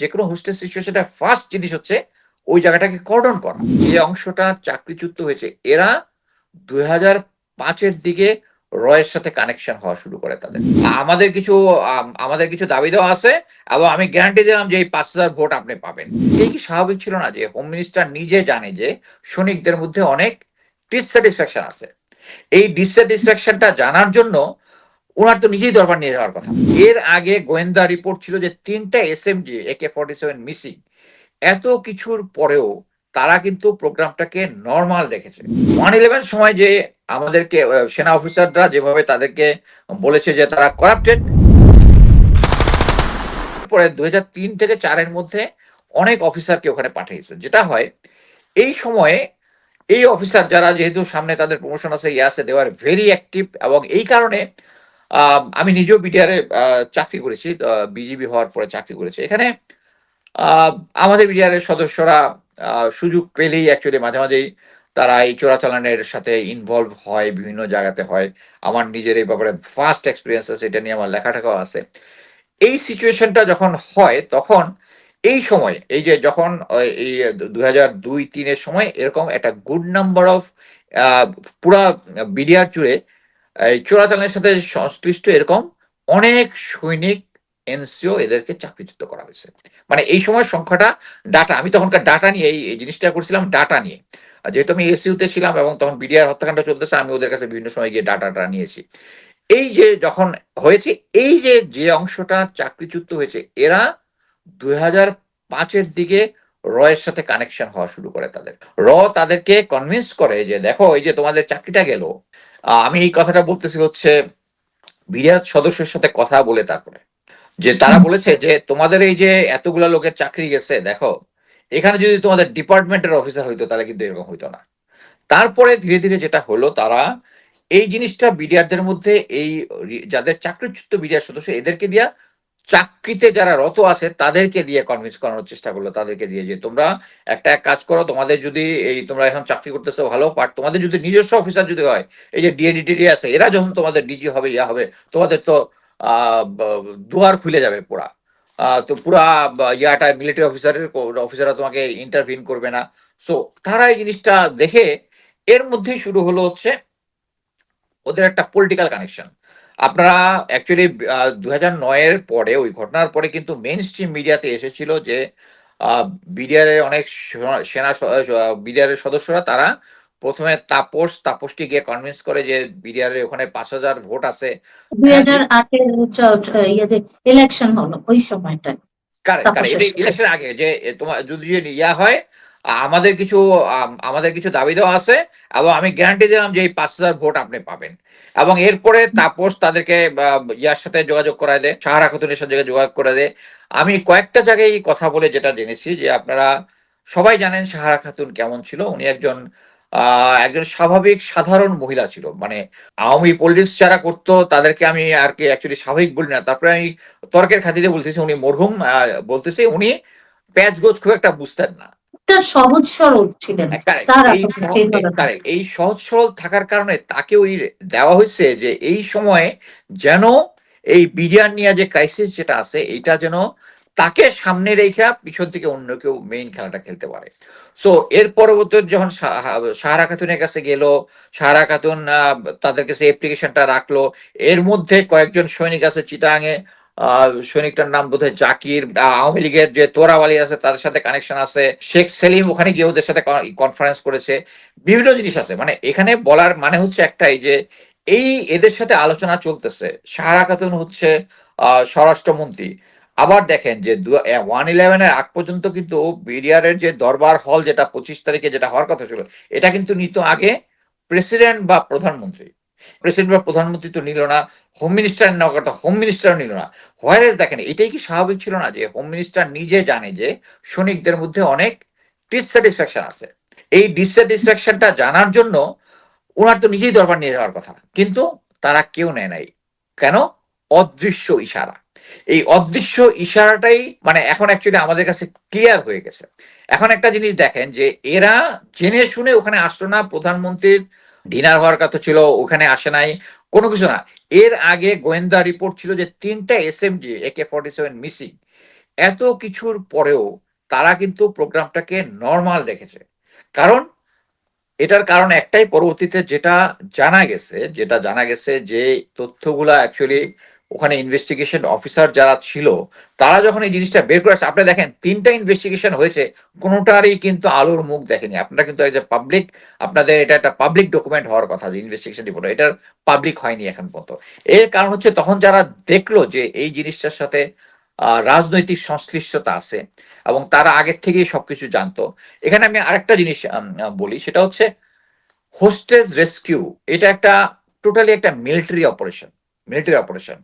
যে কোনো হোস্টেল সিচুয়েশনটা ফার্স্ট জিনিস হচ্ছে ওই জায়গাটাকে কর্ডন করা। যে অংশটা চাকরিচ্যুত হয়েছে, এরা দুই হাজার পাঁচের দিকে রয়ের সাথে কানেকশন হওয়া শুরু করে তাদের। আমাদের কিছু আমাদের কিছু দাবি দেওয়া আছে এবং আমি গ্যারান্টি দিলাম যে এই পাঁচ হাজার ভোট আপনি পাবেন। এই কি স্বাভাবিক ছিল না যে হোম মিনিস্টার নিজে জানে যে সৈনিকদের মধ্যে অনেক ডিসস্যাটিসফ্যাকশন আছে। এই ডিসস্যাটিসফ্যাকশনটা জানার জন্য ওনার তো নিজেই দরবার নিয়ে যাওয়ার কথা। এর আগে গোয়েন্দা রিপোর্ট ছিল যে তিনটা SMG AK forty seven missing এত কিছুর পরেও তারা কিন্তু প্রোগ্রামটাকে নর্মাল রেখেছে। ওয়ান ইলেভেন সময় যে আমাদেরকে সেনা অফিসাররা যেভাবে তাদেরকে বলেছে যে তারা করাপ্টেড পরে দুই তিন থেকে চারের মধ্যে অনেক অফিসারকে ওখানে পাঠিয়েছে। যেটা হয়, এই সময়ে এই অফিসার যারা যেহেতু সামনে তাদের প্রমোশন আছে ইয়ে আছে দেওয়ার ভেরি অ্যাক্টিভ এবং এই কারণে আমি নিজেও বিডিআরে চাকরি করেছি বিজিবি হওয়ার পরে চাকরি করেছি। এখানে আমাদের বিডিআরের সদস্যরা সুযোগ পেলেই অ্যাকচুয়ালি মাঝে মাঝেই তারা এই চোরাচালানের সাথে ইনভলভ হয়, বিভিন্ন জায়গাতে হয়। আমার নিজের এই ব্যাপারে ফার্স্ট এক্সপিরিয়েন্স আছে, এটা নিয়ে আমার লেখাটাকাও আছে। এই সিচুয়েশনটা যখন হয়, তখন এই সময়, এই যে যখন এই দুই হাজার দুই তিনের সময় এরকম একটা গুড নাম্বার অফ পুরা বিডিআর জুড়ে চোরাচালানের সাথে সংশ্লিষ্ট এরকম অনেক সৈনিক, এনসিও এদেরকে চাকরিচ্যুত করা হয়েছে। মানে এই সময় সংখ্যাটা ডাটা, আমি তখনকার ডাটা নিয়ে এই জিনিসটা করছিলাম ডাটা নিয়ে। যেহেতু আমি এসিউতে ছিলাম এবং তখন বিডিআর হত্যাকাণ্ড চলতেছে, আমি ওদের কাছে বিভিন্ন সময় গিয়ে ডাটাটা নিয়েছি। এই যে যখন হয়েছে, এই যে যে অংশটা চাকরিচ্যুত হয়েছে, এরা দুই হাজার পাঁচের দিকে রয়ের সাথে কানেকশন হওয়া শুরু করে তাদের। র তাদেরকে কনভিন্স করে যে, দেখো, এই যে তোমাদের চাকরিটা গেল আমি এই কথাটা বলতেছি হচ্ছে বিরাট সদস্যের সাথে কথা বলে তারপরে। যে তারা বলেছে যে তোমাদের এই যে এতগুলা লোকের চাকরি গেছে দেখো এখানে যদি তোমাদের ডিপার্টমেন্টের অফিসার হইতো তাহলে কিন্তু এরকম হইতো না। তারপরে ধীরে ধীরে যেটা হলো তারা এই জিনিসটা বিডিআরদের মধ্যে এই যাদের চাকরিচ্যুত বিডিআর সদস্য এদেরকে দিয়া চাকরিতে যারা রত আছে, তাদেরকে দিয়ে কনভিন্স করানোর চেষ্টা করল, তাদেরকে দিয়ে যে তোমরা একটা এক কাজ করো, তোমাদের যদি এই তোমরা এখন চাকরি করতেছো ভালো বাট তোমাদের যদি নিজস্ব অফিসার যদি হয়, এই যে ডিএডিটি আছে এরা যখন তোমাদের ডিজি হবে, ইয়া হবে, তোমাদের তো দুয়ার খুলে যাবে পুরা। তো পুরা ইয়াটা মিলিটারি অফিসারের অফিসাররা তোমাকে ইন্টারভিন করবে না। সো তারা এই জিনিসটা দেখে, এর মধ্যেই শুরু হলো হচ্ছে, ওদের একটা পলিটিক্যাল কানেকশন আপনারা অ্যাকচুয়ালি দু হাজার নয়ের পরে ওই ঘটনার পরে কিন্তু মেইন স্ট্রিম মিডিয়াতে এসেছিল যে বিডিআরের অনেক সেনা বিডিআরের সদস্যরা তারা প্রথমে তাপস তাপসকে গিয়ে কনভিন্স করে যে বিডিআরের ওখানে পাঁচ হাজার ভোট আছে। দুই হাজার আটের ইলেকশন হলো ওই সময়টা ইলেকশন আগে যে তোমার যদি ইয়া হয় আমাদের কিছু আমাদের কিছু দাবি দেওয়া আছে এবং আমি গ্যারান্টি দিলাম যে এই পাঁচ হাজার ভোট আপনি পাবেন। এবং এরপরে তাপস তাদেরকে ইয়ার সাথে যোগাযোগ করা দেয় সাহারা খাতুনের সাথে যোগাযোগ করে দেয় আমি কয়েকটা জায়গায় কথা বলে যেটা জেনেছি যে আপনারা সবাই জানেন সাহারা খাতুন কেমন ছিল। উনি একজন একজন স্বাভাবিক সাধারণ মহিলা ছিল। মানে আওয়ামী পলিটিক্স যারা করতো তাদেরকে আমি আর কি অ্যাকচুয়ালি স্বাভাবিক বলি না। তারপরে আমি তর্কের খাতিরে বলতেছি, উনি মরহুম বলতেছে, উনি প্যাচ গোজ খুব একটা বুঝতেন না। একটা সহজ সরল ছিলেন এই সহজ- correct. এই সহজ সরল থাকার কারণে তাকে ওই দেওয়া হয়েছে যে এই সময়ে যেন এই বিডিআর নিয়ে যে ক্রাইসিস যেটা আছে এইটা যেন তাকে সামনে রেখা পিছন থেকে অন্য কেউ মেইন খেলাটা খেলতে পারে। সো এর পরবর্তী যখন সাহা- সাহারা খাতুনের কাছে গেল সাহারা খাতুন আহ, তাদের কাছে অ্যাপ্লিকেশনটা রাখল এর মধ্যে কয়েকজন সৈনিক আছে চিটাঙে সৈনিকটার নাম বোধহয় জাকির। আওয়ামী লীগের যে তোরাওয়ালি আছে তাদের সাথে কানেকশন আছে। শেখ সেলিম ওখানে গিয়ে ওদের সাথে কনফারেন্স করেছে। বিভিন্ন জিনিস আছে। মানে এখানে বলার মানে হচ্ছে একটাই যে, এই এদের সাথে আলোচনা চলতেছে। সাহারা খাতুন হচ্ছে স্বরাষ্ট্রমন্ত্রী। আবার দেখেন যে ওয়ান ইলেভেনের আগ পর্যন্ত কিন্তু বিডিআর এর যে দরবার হল যেটা পঁচিশ তারিখে যেটা হওয়ার কথা ছিল, এটা কিন্তু নিত আগে প্রেসিডেন্ট বা প্রধানমন্ত্রী। প্রেসিডেন্ট বা প্রধানমন্ত্রী তো নিল না হোম মিনিস্টার নেওয়ার কথা হোম মিনিস্টারও নিল না। হোয়ারেস দেখেন, এটাই কি স্বাভাবিক ছিল না যে হোম মিনিস্টার নিজে জানে যে সৈনিকদের মধ্যে অনেক ডিসস্যাটিসফ্যাকশন আছে। এই ডিসস্যাটিসফ্যাকশনটা জানার জন্য ওনার তো নিজেই দরবার নিয়ে যাওয়ার কথা, কিন্তু তারা কেউ নেয় নাই। কেন? অদৃশ্য ইশারা। এই অদৃশ্য ইশারাটাই মানে এখন অ্যাকচুয়ালি আমাদের কাছে ক্লিয়ার হয়ে গেছে। এখন একটা জিনিস দেখেন যে এরা জেনে শুনে ওখানে আসলো না প্রধানমন্ত্রীর ডিনার হওয়ার কথা ছিল, ওখানে আসে নাই, কোনো কিছু না। এর আগে গোয়েন্দা রিপোর্ট ছিল যে তিনটা S M G AK forty seven missing এত কিছুর পরেও তারা কিন্তু প্রোগ্রামটাকে নর্মাল রেখেছে। কারণ, এটার কারণ একটাই পরবর্তীতে যেটা জানা গেছে, যেটা জানা গেছে যে তথ্যগুলা অ্যাকচুয়ালি ওখানে ইনভেস্টিগেশন অফিসার যারা ছিল, তারা যখন এই জিনিসটা বের করে আসছে আপনি দেখেন, তিনটা ইনভেস্টিগেশন হয়েছে, কোনোটারই কিন্তু আলোর মুখ দেখেনি। আপনারা কিন্তু যে পাবলিক আপনাদের এটা একটা পাবলিক ডকুমেন্ট হওয়ার কথা, যে ইনভেস্টিগেশন রিপোর্ট এটার পাবলিক হয়নি এখন পর্যন্ত। এর কারণ হচ্ছে, তখন যারা দেখল যে এই জিনিসটার সাথে রাজনৈতিক সংশ্লিষ্টতা আছে, এবং তারা আগের থেকেই সবকিছু জানতো। এখানে আমি আরেকটা জিনিস বলি, সেটা হচ্ছে হোস্টেজ রেস্কিউ এটা একটা টোটালি একটা মিলিটারি অপারেশন মিলিটারি অপারেশন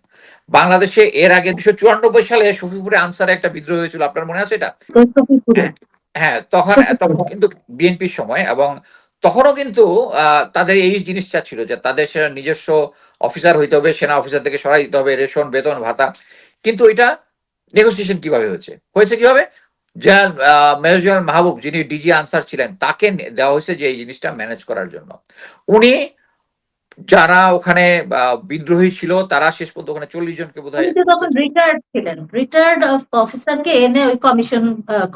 বাংলাদেশে এর আগে দুশো চুরানব্বই সালে শফিপুরে আনসারে একটা বিদ্রোহ হয়েছিল। আপনার মনে আছে এটা? হ্যাঁ তখন তখন কিন্তু বিএনপির সময় এবং তখনও কিন্তু তাদের এই জিনিসটা ছিল যে তাদের নিজস্ব অফিসার হইতে হবে সেনা অফিসার থেকে সরাই দিতে হবে রেশন বেতন ভাতা। কিন্তু এটা নেগোসিয়েশন কীভাবে হয়েছে? হয়েছে কীভাবে? জেনারেল মেজর জেনারেল মাহবুব যিনি ডিজি আনসার ছিলেন তাকে দেওয়া হয়েছে যে এই জিনিসটা ম্যানেজ করার জন্য। উনি যারা ওখানে বিদ্রোহী ছিল তারা শেষ পর্যন্ত ওখানে চল্লিশ জনকে বোধ তো তখন রিটায়ার্ড ছিলেন। রিটায়ার্ড অফিসারকে এনে ওই কমিশন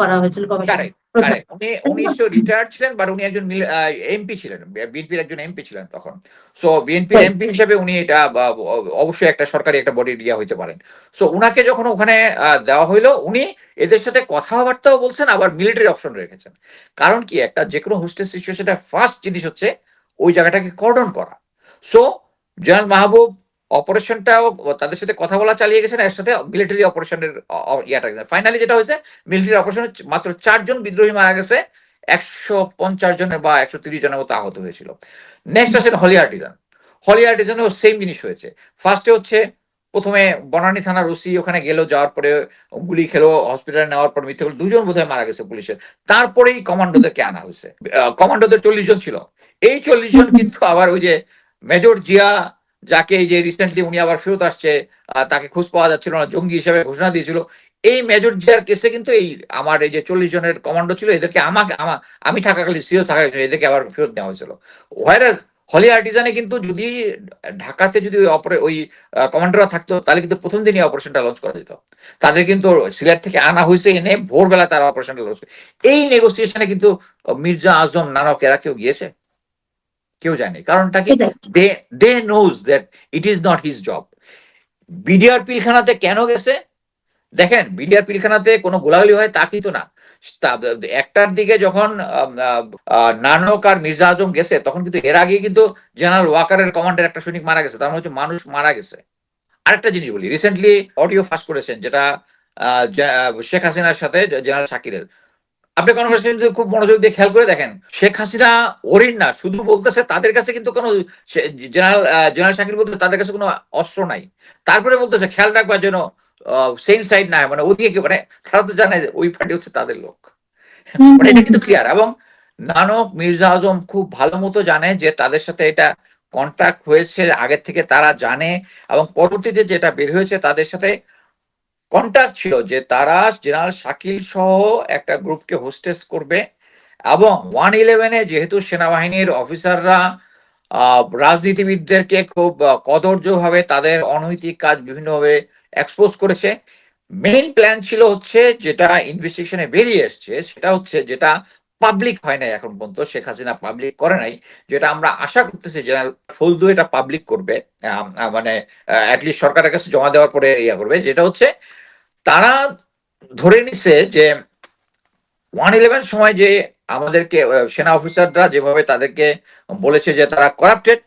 করা হয়েছিল কমিশন Correct, প্রধান। correct. উনি উনি তো রিটায়ার্ড ছিলেন বাট উনি একজন এমপি ছিলেন বিএনপির একজন এমপি ছিলেন তখন। সো বিএনপির এমপি হিসেবে উনি এটা অবশ্যই একটা সরকারি একটা বডি দিয়া হইতে পারেন। সো উনাকে যখন ওখানে দেওয়া হইল উনি এদের সাথে কথাবার্তাও বলছেন আবার মিলিটারি অপশন রেখেছেন। কারণ কি একটা যে কোনো হোস্টেল সিচুয়েশনে ফার্স্ট জিনিস হচ্ছে ওই জায়গাটাকে কর্ডন করা। সো জেনারেল মাহবুব অপারেশনটাও তাদের সাথে কথা বলা চালিয়ে গেছেন এর সাথে মিলিটারি অপারেশনের ইয়াটা ফাইনালি যেটা হয়েছে মিলিটারি অপারেশনে মাত্র চারজন বিদ্রোহী মারা গেছে, একশো পঞ্চাশ জনের বা একশো তিরিশ জনের মতো আহত হয়েছিল। নেক্সট আসেন হলি আর্টিজান হলি আর্টিজানেও সেম জিনিস হয়েছে। ফার্স্টে হচ্ছে, প্রথমে বনানী থানার ওসি ওখানে গেল, যাওয়ার পরে গুলি খেলো হসপিটালে নেওয়ার পর মিথ্যে দুজন বোধহয় মারা গেছে পুলিশের। তারপরেই কমান্ডোদেরকে আনা হয়েছে। কমান্ডোদের চল্লিশ জন ছিল। এই চল্লিশ জন কিন্তু আবার ওই যে মেজর জিয়া যাকে যে রিসেন্টলি উনি আবার ফেরত আসছে তাকে খোঁজ পাওয়া যাচ্ছিল না, জঙ্গি হিসেবে ঘোষণা দিয়েছিল। এই মেজর জিয়ার কেসে কিন্তু এই আমার এই যে চল্লিশ জনের কমান্ডো ছিল, এদেরকে আমাকে, আমা- থাকাকালীন সিও থাকাকালীন এদেরকে আবার ফেরত নেওয়া হয়েছিল। হোয়ারাস হলি আর্টিজানে কিন্তু যদি ঢাকাতে যদি ওই কমান্ডাররা থাকতো, তাহলে কিন্তু প্রথম দিনই অপারেশনটা লঞ্চ করা যেত। তাদের কিন্তু সিলেট থেকে আনা হয়েছে এনে ভোরবেলা তারা অপারেশনটা লঞ্চ এই নেগোসিয়েশনে কিন্তু মির্জা আজম নানক এরা কেউ গিয়েছে? কেউ জানে। কারণটা কি they they know that it is not his job BDR পিলখানাতে কেন গেছে? দেখেন বিডিআর পিলখানাতে কোনো গোলাগুলি হয় তা কিন্তু না। একটার দিকে যখন নানক আর মির্জা আজম গেছে তখন কিন্তু এর আগে কিন্তু জেনারেল ওয়াকারের কমান্ডার একটা সৈনিক মারা গেছে তার মানে হচ্ছে মানুষ মারা গেছে। আরেকটা জিনিস বলি রিসেন্টলি অডিও ফাঁস করেছেন যেটা আহ, শেখ হাসিনার সাথে জেনারেল শাকিরের। আপনি কনভারসেশন খুব মনোযোগ দিয়ে খেয়াল করে দেখেন। শেখ হাসিনা ওরিন না শুধু বলতেছে তাদের কাছে কিন্তু কোনো জেনারেল জেনারেল শাকির বলতে তাদের কাছে কোনো অস্ত্র নাই। তারপরে বলতেছে খেয়াল রাখবার জন্য সেম সাইড না মানে ওদিকে কি মানে তারা তো জানে ওই পার্টি হচ্ছে তাদের লোক। মানে এটা কিন্তু ক্লিয়ার এবং নানক মির্জা আজম খুব ভালো মতো জানে যে তাদের সাথে এটা কন্ট্যাক্ট হয়েছে আগের থেকে তারা জানে। এবং পরবর্তীতে যেটা বের হয়েছে তাদের সাথে কন্ট্যাক্ট ছিল যে তারা জেনারেল শাকিল সহ একটা গ্রুপকে হোস্টেস করবে এবং ওয়ান ইলেভেনে যেহেতু সেনাবাহিনীর অফিসাররা রাজনীতিবিদদেরকে খুব কদর্যভাবে তাদের অনৈতিক কাজ বিভিন্নভাবে এক্সপোজ করেছে। মেইন প্ল্যান ছিল হচ্ছে যেটা ইনভেস্টিগেশনে বেরিয়ে এসছে, সেটা হচ্ছে যেটা পাবলিক হয় নাই এখন পর্যন্ত, শেখ হাসিনা পাবলিক করে নাই, যেটা আমরা আশা করতেছি জেনারেল ফলদু এটা পাবলিক করবে মানে অ্যাটলিস্ট সরকারের কাছে জমা দেওয়ার পরে ইয়া করবে, যেটা হচ্ছে তারা ধরে নিছে যে ওয়ান ইলেভেন সময় যে আমাদেরকে সেনা অফিসাররা যেভাবে তাদেরকে বলেছে যে তারা করাপ্টেড